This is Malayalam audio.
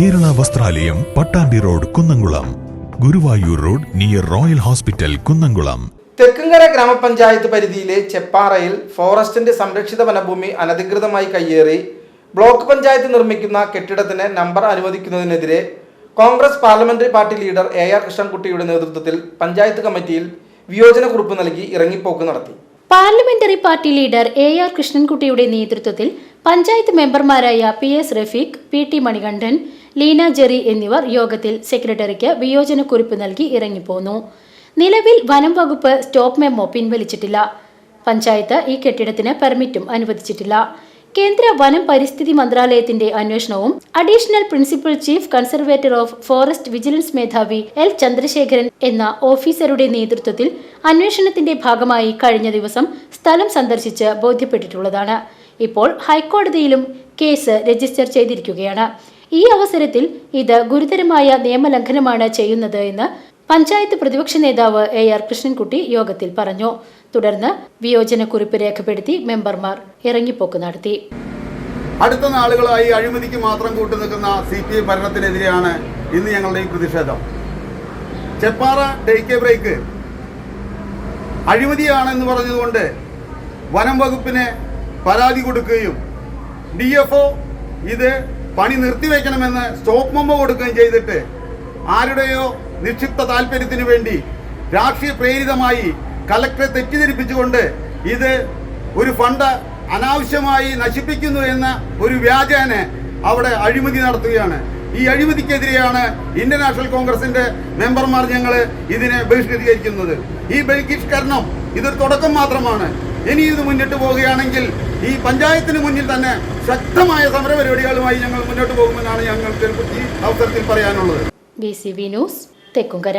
ദേവാലയം Pattambi road Kunnamkulam. Guruvayur road near royal hospital Kunnamkulam. Thekkumkara ഗ്രാമപഞ്ചായത്ത് പരിധിയിലെ ചെപ്പാറയിൽ ഫോറസ്റ്റിന്റെ സംരക്ഷിത വനഭൂമി അനധികൃതമായി കയ്യേറി ബ്ലോക്ക് പഞ്ചായത്ത് നിർമ്മിക്കുന്ന കെട്ടിടത്തിന് number അനുവദിക്കുന്നതിനെതിരെ Congress parliamentary party leader A R കൃഷ്ണൻകുട്ടിയുടെ നേതൃത്വത്തിൽ പഞ്ചായത്ത് കമ്മിറ്റിയിൽ വിയോജന കുറിപ്പ് നൽകി ഇറങ്ങിപ്പോക്ക് നടത്തി. Parliamentary party leader A R കൃഷ്ണൻകുട്ടിയുടെ നേതൃത്വത്തിൽ പഞ്ചായത്ത് മെമ്പർമാരായ P S Rafeeq P T Manikandan Leena Jerry എന്നിവർ യോഗത്തിൽ സെക്രട്ടറിക്ക് വിയോജനക്കുറിപ്പ് നൽകി ഇറങ്ങിപ്പോന്നു. നിലവിൽ വനം വകുപ്പ് സ്റ്റോപ്പ് മെമ്മോ പിൻവലിച്ചിട്ടില്ല. പഞ്ചായത്ത് ഈ കെട്ടിടത്തിന് പെർമിറ്റും അനുവദിച്ചിട്ടില്ല. കേന്ദ്ര വനം പരിസ്ഥിതി മന്ത്രാലയത്തിന്റെ അന്വേഷണവും additional principal chief conservator of forest vigilance മേധാവി എൽ. ചന്ദ്രശേഖരൻ എന്ന ഓഫീസറുടെ നേതൃത്വത്തിൽ അന്വേഷണത്തിന്റെ ഭാഗമായി കഴിഞ്ഞ ദിവസം സ്ഥലം സന്ദർശിച്ച് ബോധ്യപ്പെട്ടിട്ടുള്ളതാണ്. ഇപ്പോൾ ഹൈക്കോടതിയിലും കേസ് രജിസ്റ്റർ ചെയ്തിരിക്കുകയാണ്. ഈ അവസരത്തിൽ ഇത് ഗുരുതരമായ നിയമലംഘനമാണ് ചെയ്യുന്നത് എന്ന് പഞ്ചായത്ത് പ്രതിപക്ഷ നേതാവ് എ ആർ കൃഷ്ണൻകുട്ടി യോഗത്തിൽ പറഞ്ഞു. തുടർന്ന് വിയോജനക്കുറിപ്പ് രേഖപ്പെടുത്തി മെമ്പർമാർ ഇറങ്ങിപ്പോക്ക് നടത്തി. അടുത്ത നാളുകളായി അഴിമതിക്ക് മാത്രം കൂട്ടു നിൽക്കുന്ന സി പി ഐ ഭരണത്തിനെതിരെയാണ് ഇന്ന് ഞങ്ങളുടെ ഈ പ്രതിഷേധം. Cheppara take break. അഴിമതിയാണെന്ന് പറഞ്ഞതുകൊണ്ട് വനം വകുപ്പിന് പരാതി കൊടുക്കുകയും ഡി എഫ് ഇത് പണി നിർത്തിവെക്കണമെന്ന് സ്റ്റോപ്പ് മെമ്മോ കൊടുക്കുകയും ചെയ്തിട്ട് ആരുടെയോ നിക്ഷിപ്ത താല്പര്യത്തിന് വേണ്ടി രാഷ്ട്രീയ പ്രേരിതമായി കലക്ടറെ തെറ്റിദ്ധരിപ്പിച്ചുകൊണ്ട് ഇത് ഒരു ഫണ്ട് അനാവശ്യമായി നശിപ്പിക്കുന്നു എന്ന ഒരു വ്യാജേന അവിടെ അഴിമതി നടത്തുകയാണ്. ഈ അഴിമതിക്കെതിരെയാണ് ഇന്ത്യൻ നാഷണൽ കോൺഗ്രസിന്റെ മെമ്പർമാർ ഞങ്ങൾ ഇതിനെ ബഹിഷ്കരിക്കുന്നത് ഈ ബഹിഷ്കരണം ഇതൊരു തുടക്കം മാത്രമാണ്. ഇനി ഇത് മുന്നിട്ട് പോവുകയാണെങ്കിൽ ഈ പഞ്ചായത്തിന് മുന്നിൽ തന്നെ ശക്തമായ സമരപരിപാടികളുമായി ഞങ്ങൾ മുന്നോട്ട് പോകുമെന്നാണ് ഞങ്ങൾക്ക് ഈ അവസരത്തിൽ പറയാനുള്ളത്. B C B news Thekkumkara